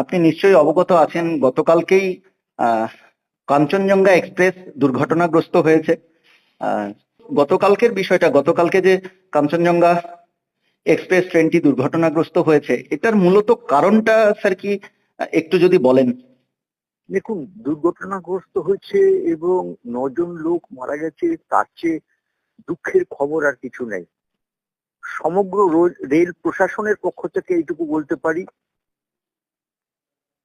আপনি নিশ্চয়ই অবগত আছেন, গতকালকেই কাঞ্চনজঙ্ঘা এক্সপ্রেস দুর্ঘটনাগ্রস্ত হয়েছে। গতকালকের বিষয়টা, গতকালকে যে কাঞ্চনজঙ্ঘা এক্সপ্রেস ট্রেনটি দুর্ঘটনাগ্রস্ত হয়েছে, এটার মূলত কারণটা স্যার কি? একটু যদি বলেন। দেখুন, দুর্ঘটনাগ্রস্ত হয়েছে এবং নজন লোক মারা গেছে, তার চেয়ে দুঃখের খবর আর কিছু নেই। সমগ্র রেল প্রশাসনের পক্ষ থেকে এইটুকু বলতে পারি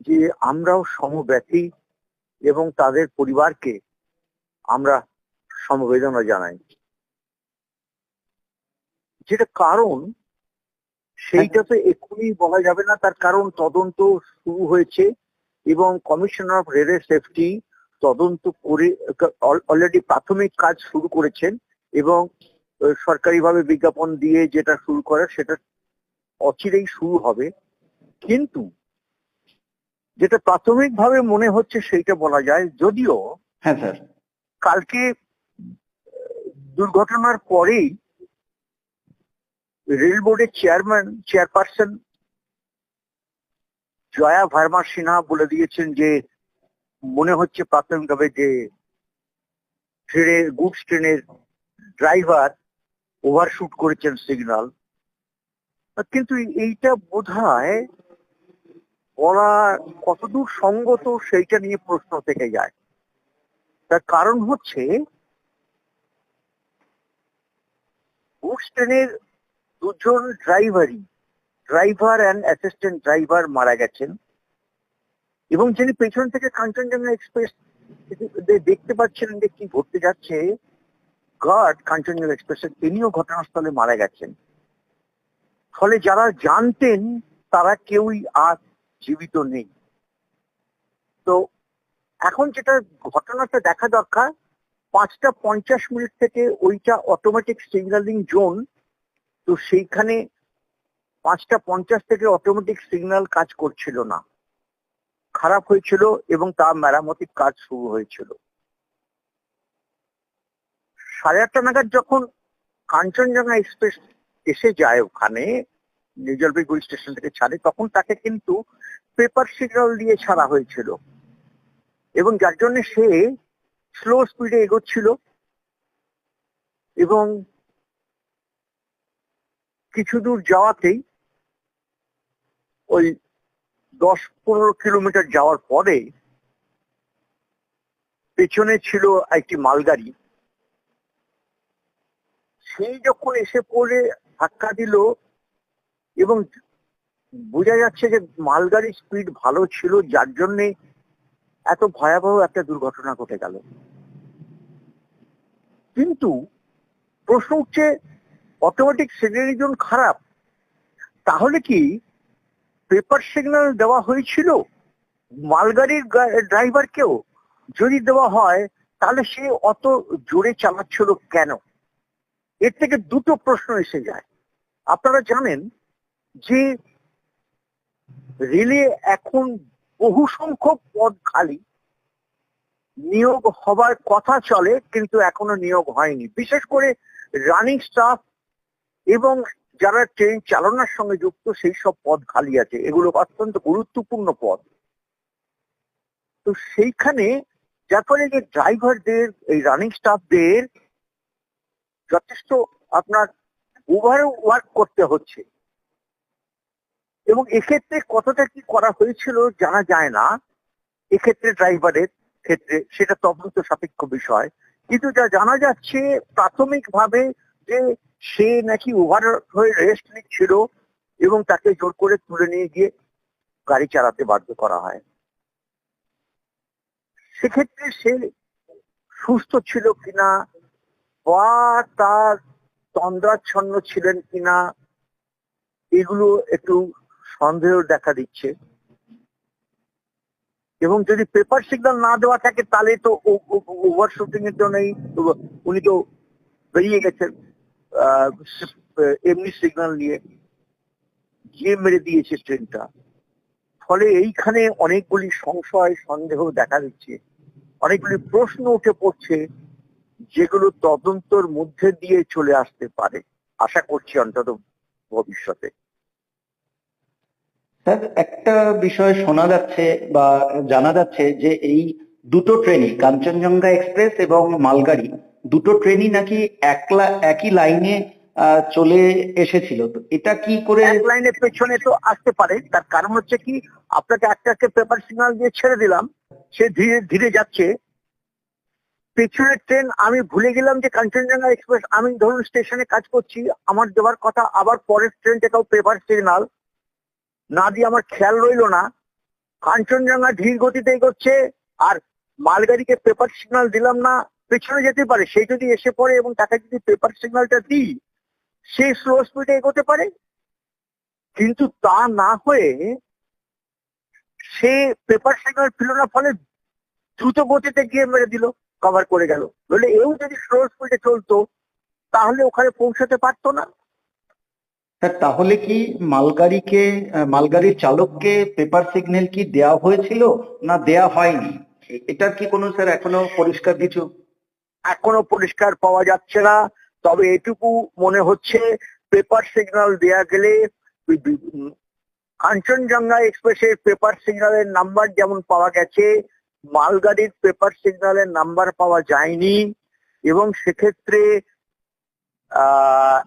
যে আমরাও সমব্যথী এবং তাদের পরিবারকে আমরা সমবেদনা জানাই। যেটা কারণ, সেইটা তো এক্ষুনি বলা যাবে না, তার কারণ তদন্ত শুরু হয়েছে এবং কমিশনার অফ রেল সেফটি তদন্ত করে অলরেডি প্রাথমিক কাজ শুরু করেছেন এবং সরকারিভাবে বিজ্ঞাপন দিয়ে যেটা শুরু করে সেটা অচিরেই শুরু হবে। কিন্তু যেটা প্রাথমিকভাবে মনে হচ্ছে সেইটা বলা যায় যদিও হ্যাঁ স্যার। কালকে দুর্ঘটনার পরেই রেল বোর্ডের চেয়ারম্যান চেয়ারপারসন জয়া ভার্মা সিনহা বলে দিয়েছেন যে মনে হচ্ছে প্রাথমিকভাবে যে ট্রেনের গুডস ট্রেনের ড্রাইভার ওভারশুট করেছেন সিগন্যাল। কিন্তু এইটা বোধ হয় বলা কতদূর সঙ্গত সেইটা নিয়ে প্রশ্ন থেকে যায়। তার কারণ হচ্ছে গুডস দুজন ড্রাইভারই ড্রাইভার অ্যান্ড অ্যাসিস্ট্যান্ট ড্রাইভার মারা গেছেন। এবং যিনি পেছন থেকে কাঞ্চনজঙ্ঘা এক্সপ্রেস দেখতে পাচ্ছেন যে কি ঘটতে যাচ্ছে গার্ড কাঞ্চনজঙ্ঘা এক্সপ্রেসের তিনিও ঘটনাস্থলে মারা গেছেন। ফলে যারা জানতেন, তারা কেউই আর জীবিত নেই। তো এখন যেটা ঘটনাটা দেখা দরকার, পাঁচটা পঞ্চাশ মিনিট থেকে ওইটা অটোমেটিক সিগন্যালিং জোন তো সেইখানে পাঁচটা পঞ্চাশ থেকে অটোমেটিক সিগন্যাল কাজ করছিল না। খারাপ হয়েছিল এবং তার মেরামতির কাজ শুরু হয়েছিল। সাড়ে আটটা নাগাদ যখন কাঞ্চনজঙ্ঘা এক্সপ্রেস এসে যায় ওখানে নিউ জলপাইগুড়ি স্টেশন থেকে ছাড়ে, তখন তাকে কিন্তু পেপার সিগন্যাল দিয়ে ছাড়া হয়েছিল। এবং যার জন্য সে স্লো স্পিডে এগোচ্ছিল এবং কিছু দূর যাওয়াতেই ওই দশ পনেরো কিলোমিটার যাওয়ার পরে পেছনে ছিল একটি মালগাড়ি। সেই যখন এসে পড়ে, ধাক্কা দিল এবং বোঝা যাচ্ছে যে মালগাড়ির স্পিড ভালো ছিল, যার জন্য এত ভয়াবহ একটা দুর্ঘটনা ঘটে গেল। কিন্তু প্রশ্ন উঠছে অটোমেটিক সিগন্যালিজন খারাপ। তাহলে কি পেপার সিগন্যাল দেওয়া হয়েছিল মালগাড়ির ড্রাইভারকেও যদি দেওয়া হয়, তাহলে সে অত জোরে চালাচ্ছিল কেন? এর থেকে দুটো প্রশ্ন এসে যায়। আপনারা জানেন যে রেলে এখন বহু সংখ্যক পদ খালি, নিয়োগ হবার কথা চলে কিন্তু এখনও নিয়োগ হয়নি। বিশেষ করে রানিং স্টাফ এবং যারা ট্রেন চালনার সঙ্গে যুক্ত, সেই সব পদ খালি আছে। এগুলো অত্যন্ত গুরুত্বপূর্ণ পদ। তো সেইখানে যার ফলে যে ড্রাইভারদের এই রানিং স্টাফদের যথেষ্ট আপনার ওভার ওয়ার্ক করতে হচ্ছে। এবং এক্ষেত্রে কতটা কি করা হয়েছিল জানা যায় না। এক্ষেত্রে ড্রাইভারের ক্ষেত্রে সেটা তদন্ত সাপেক্ষ বিষয়। কিন্তু যা জানা যাচ্ছে, প্রাথমিকভাবে যে সে নাকি ওভার হয়ে রেস্ট নিচ্ছিল এবং তাকে জোর করে তুলে নিয়ে গিয়ে গাড়ি চালাতে বাধ্য করা হয়। সেক্ষেত্রে সে সুস্থ ছিল কিনা বা তার তন্দ্রাচ্ছন্ন ছিলেন কিনা, এগুলো একটু সন্দেহ দেখা দিচ্ছে। এবং যদি পেপার সিগন্যাল না দেওয়া থাকে, তাহলে তো ওভার শুটিং এর জন্যই উনি তো বেরিয়ে গেছেন এমনি সিগন্যাল নিয়ে। গিয়ে মেরে দিয়েছে ট্রেনটা ফলে এইখানে অনেকগুলি সংশয়, সন্দেহ দেখা দিচ্ছে। অনেকগুলি প্রশ্ন উঠে পড়ছে, যেগুলো তদন্তর মধ্যে দিয়ে চলে আসতে পারে। আশা করছি অন্তত ভবিষ্যতে। স্যার, একটা বিষয় শোনা যাচ্ছে বা জানা যাচ্ছে যে এই দুটো ট্রেনই, কাঞ্চনজঙ্ঘা এক্সপ্রেস এবং মালগাড়ি, দুটো ট্রেনই নাকি একলা, একই লাইনে চলে এসেছিল। তো এটা কি করে এক লাইনের পেছনে তো আসতে পারে। তার কারণ হচ্ছে কি, আপনাকে একটা একটা পেপার সিগন্যাল দিয়ে ছেড়ে দিলাম, সে ধীরে ধীরে যাচ্ছে। পেছনের ট্রেন, আমি ভুলে গেলাম যে কাঞ্চনজঙ্ঘা এক্সপ্রেস, আমি ধরুন স্টেশনে কাজ করছি, আমার দেওয়ার কথা, আবার পরের ট্রেন ট্রেনটাকেও পেপার সিগন্যাল না দিয়ে আমার খেয়াল রইল না। কাঞ্চনজঙ্ঘা ধীর গতিতে এগোচ্ছে আর মালগাড়িকে পেপার সিগন্যাল দিলাম না, পেছনে যেতে পারে, সে যদি এসে পড়ে এবং তাকে যদি পেপার সিগন্যালটা দিই, সে স্লো স্পিডে এগোতে পারে? কিন্তু তা না হয়ে সে পেপার সিগন্যাল পেল না, ফলে দ্রুত গতিতে গিয়ে মেরে দিল কভার করে গেল। বলে এও যদি স্লো স্পিডে চলতো, তাহলে ওখানে পৌঁছাতে পারতো না। স্যার, তাহলে কি মালগাড়িকে মালগাড়ির চালককে পেপার সিগন্যাল কি দেওয়া হয়েছিল না দেয়া হয়নি? এটার কি কোনো স্যার এখনও পরিষ্কার কিছু? এখনও পরিষ্কার পাওয়া যাচ্ছে না। তবে এটুকু মনে হচ্ছে পেপার সিগন্যাল দেয়া গেলে কাঞ্চনজঙ্ঘা এক্সপ্রেসের পেপার সিগন্যালের নাম্বার যেমন পাওয়া গেছে, মালগাড়ির পেপার সিগন্যালের নাম্বার পাওয়া যায়নি। এবং সেক্ষেত্রে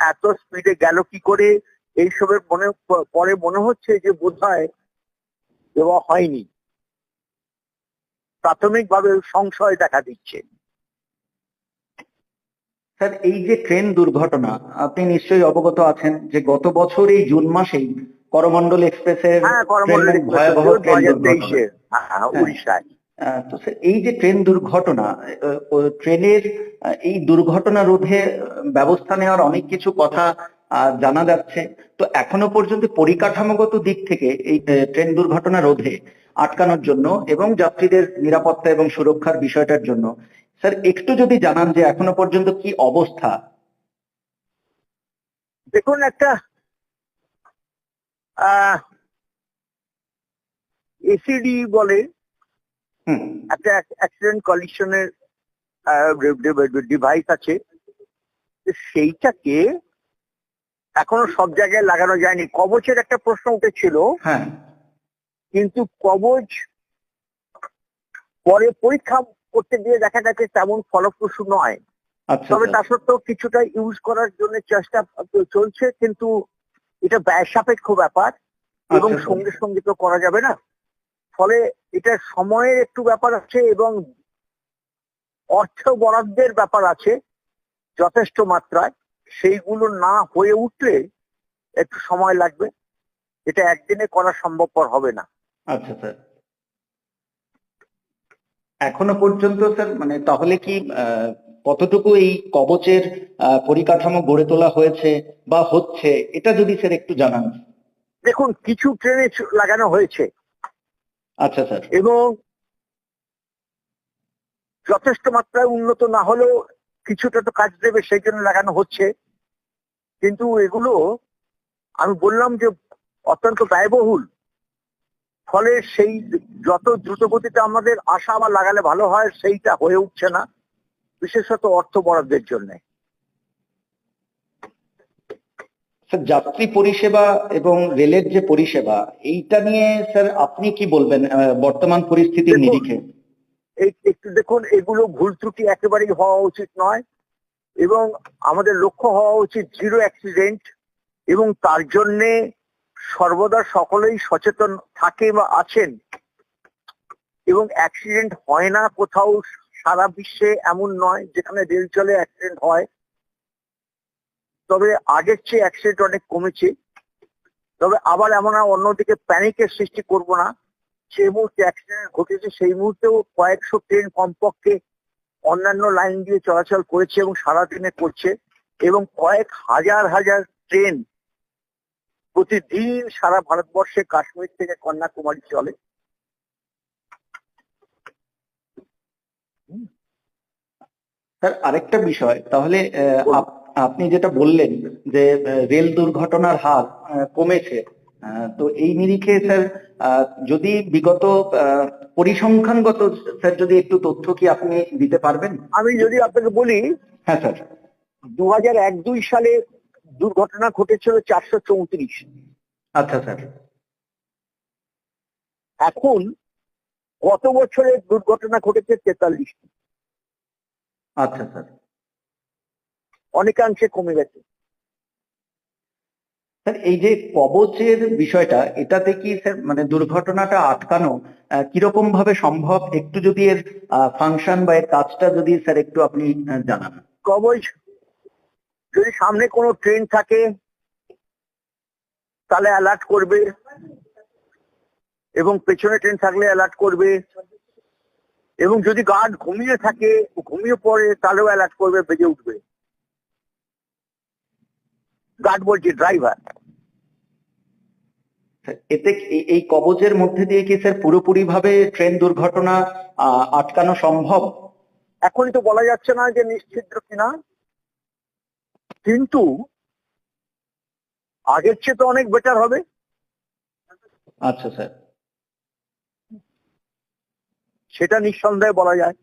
এত স্পিডে গেল কি করে? এইসবের মনে পরে মনে হচ্ছে যে বোধ হয় দেওয়া হয়নি। প্রাথমিকভাবে সংশয় দেখা দিচ্ছে। স্যার এই যে ট্রেন দুর্ঘটনা আপনি নিশ্চয়ই অবগত আছেন যে গত বছর এই জুন মাসেই এক্সপ্রেসের হ্যাঁ ভয়াবহ ট্রেন দুর্ঘটনা। হ্যাঁ, উড়িষ্যায়। আহ, তো স্যার এই যে ট্রেন দুর্ঘটনা ট্রেনের এই দুর্ঘটনা রোধে ব্যবস্থা নেওয়ার অনেক কিছু কথা জানা যাচ্ছে। তো এখনও পর্যন্ত পরিকাঠামোগত দিক থেকে এই ট্রেন দুর্ঘটনা রোধে আটকানোর জন্য এবং যাত্রীদের নিরাপত্তা এবং সুরক্ষার বিষয়টার জন্য। স্যার, একটু যদি জানান যে এখনও পর্যন্ত কি অবস্থা? দেখুন, একটা এসিডি বলে একটা অ্যাক্সিডেন্ট কলিশনের ডিভাইস আছে। সেইটাকে এখনও সব জায়গায় লাগানো যায়নি। কবচের একটা প্রশ্ন উঠেছিল। হ্যাঁ। কিন্তু কবচ পরে পরীক্ষা করতে গিয়ে দেখা গেছে তেমন ফলপ্রসূ নয়। আচ্ছা তবে তা সত্ত্বেও কিছুটা ইউজ করার জন্য চেষ্টা চলছে কিন্তু এটা ব্যয় সাপেক্ষ ব্যাপার। এবং আচ্ছা, সঙ্গে সঙ্গে তো করা যাবে না। ফলে এটা সময়ের একটু ব্যাপার আছে এবং অর্থ বরাদ্দের ব্যাপার আছে যথেষ্ট মাত্রায়। সেইগুলো না হয়ে উঠলে একটু সময় লাগবে। এটা একদিনে করা সম্ভবপর হবে না। আচ্ছা স্যার। এখনও পর্যন্ত স্যার মানে তাহলে কি আহ, কতটুকু এই কবচের পরিকাঠামো গড়ে তোলা হয়েছে বা হচ্ছে? এটা যদি স্যার একটু জানান। দেখুন কিছু ট্রেনে লাগানো হয়েছে। আচ্ছা স্যার এবং যথেষ্ট মাত্রায় উন্নত না হলেও কিছুটা তো কাজ দেবে, সেই জন্য লাগানো হচ্ছে। কিন্তু এগুলো, আমি বললাম যে অত্যন্ত ব্যয়বহুল ফলে সেই যত দ্রুত গতিতে আমাদের আশা আবার লাগালে ভালো হয়, সেইটা হয়ে উঠছে না। বিশেষত অর্থ বরাদ্দের জন্য। স্যার যাত্রী পরিষেবা এবং রেলের যে পরিষেবা এইটা নিয়ে স্যার আপনি কি বলবেন বর্তমান পরিস্থিতির নিরিখে? একটু দেখুন এগুলো ভুল ত্রুটি একেবারেই হওয়া উচিত নয় এবং আমাদের লক্ষ্য হওয়া উচিত জিরো অ্যাক্সিডেন্ট এবং তার জন্যে সর্বদা সকলেই সচেতন থাকে বা আছেন এবং অ্যাক্সিডেন্ট হয় না কোথাও সারা বিশ্বে এমন নয় যেখানে রেল চলে অ্যাক্সিডেন্ট হয়। তবে আগের চেয়ে অ্যাক্সিডেন্ট অনেক কমেছে। তবে আবার এমন অন্যদিকে প্যানিকের সৃষ্টি করব না। যে মুহূর্তে অ্যাক্সিডেন্ট ঘটেছে, সেই মুহূর্তেও কয়েকশো ট্রেন কমপক্ষে অন্যান্য লাইন দিয়ে চলাচল করেছে এবং সারাদিনে করছে এবং কয়েক হাজার হাজার ট্রেন প্রতিদিন সারা ভারতবর্ষে কাশ্মীর থেকে কন্যাকুমারী চলে। স্যার, আরেকটা বিষয়, তাহলে আপনি যেটা বললেন যে রেল দুর্ঘটনার হার কমেছে তো এই নিরিখে স্যার যদি বিগত পরিসংখ্যানগত স্যার যদি একটু তথ্য কি আপনি দিতে পারবেন? আমি যদি আপনাকে বলি হ্যাঁ স্যার। দু হাজার এক দুই সালে দুর্ঘটনা ঘটেছিল চারশো চৌত্রিশ। আচ্ছা স্যার। এখন গত বছরের দুর্ঘটনা ঘটেছে তেতাল্লিশটি আচ্ছা স্যার। অনেকাংশে কমে গেছে। স্যার এই যে কবচের বিষয়টা এটাতে কি স্যার মানে দুর্ঘটনাটা আটকানো কীরকম ভাবে সম্ভব? একটু যদি এর ফাংশন বা এর কাজটা যদি স্যার একটু আপনি জানান। কবচ যদি সামনে কোনো ট্রেন থাকে তাহলে অ্যালার্ট করবে এবং পেছনে ট্রেন থাকলে অ্যালার্ট করবে এবং যদি গার্ড ঘুমিয়ে থাকে ঘুমিয়ে পড়ে তাহলেও অ্যালার্ট করবে বেজে উঠবে। গার্ড বলছি ড্রাইভার এতে এই- কবচের মধ্যে দিয়ে কি স্যার পুরোপুরি ভাবে ট্রেন দুর্ঘটনা আটকানো সম্ভব? এখনই তো বলা যাচ্ছে না যে নিশ্চিদ্র কিনা। কিন্তু আগের চেয়ে তো অনেক বেটার হবে। আচ্ছা স্যার সেটা নিঃসন্দেহে বলা যায়।